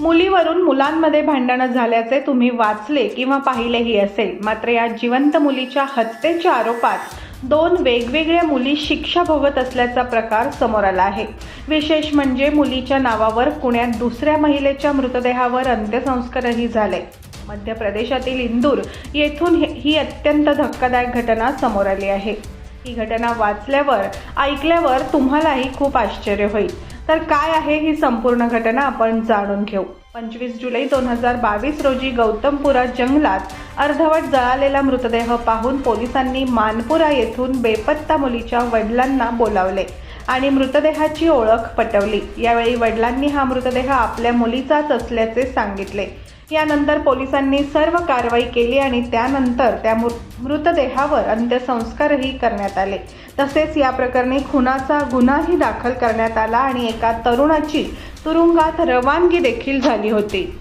मुलीवरून मुलांमध्ये भांडणं झाल्याचे तुम्ही वाचले किंवा पाहिलेही असेल. मात्र या जिवंत मुलीच्या हत्येच्या आरोपात दोन वेगवेगळ्या मुली शिक्षा भोगत असल्याचा प्रकार समोर आला आहे. विशेष म्हणजे मुलीच्या नावावर पुण्यात दुसऱ्या महिलेच्या मृतदेहावर अंत्यसंस्कारही झाले. मध्य प्रदेशातील इंदूर येथून हे- ही अत्यंत धक्कादायक घटना समोर आली आहे. ही घटना वाचल्यावर ऐकल्यावर तुम्हालाही खूप आश्चर्य होईल. तर काय आहे ही संपूर्ण घटना आपण जाणून घेऊ. पंचवीस जुलै दोन हजार बावीस रोजी गौतमपुरा जंगलात अर्धवट जळालेला मृतदेह पाहून पोलिसांनी मानपुरा येथून बेपत्ता मुलीच्या वडिलांना बोलावले आणि मृतदेहाची ओळख पटवली. यावेळी वडिलांनी हा मृतदेह आपल्या मुलीचाच असल्याचे सांगितले. यानंतर पोलिसांनी सर्व कारवाई केली आणि त्यानंतर त्या मृ- मृतदेहावर अंत्यसंस्कारही करण्यात आले. तसेच या प्रकरणी खुनाचा गुन्हाही दाखल करण्यात आला आणि एका तरुणाची तुरुंगात रवानगी देखील झाली होती.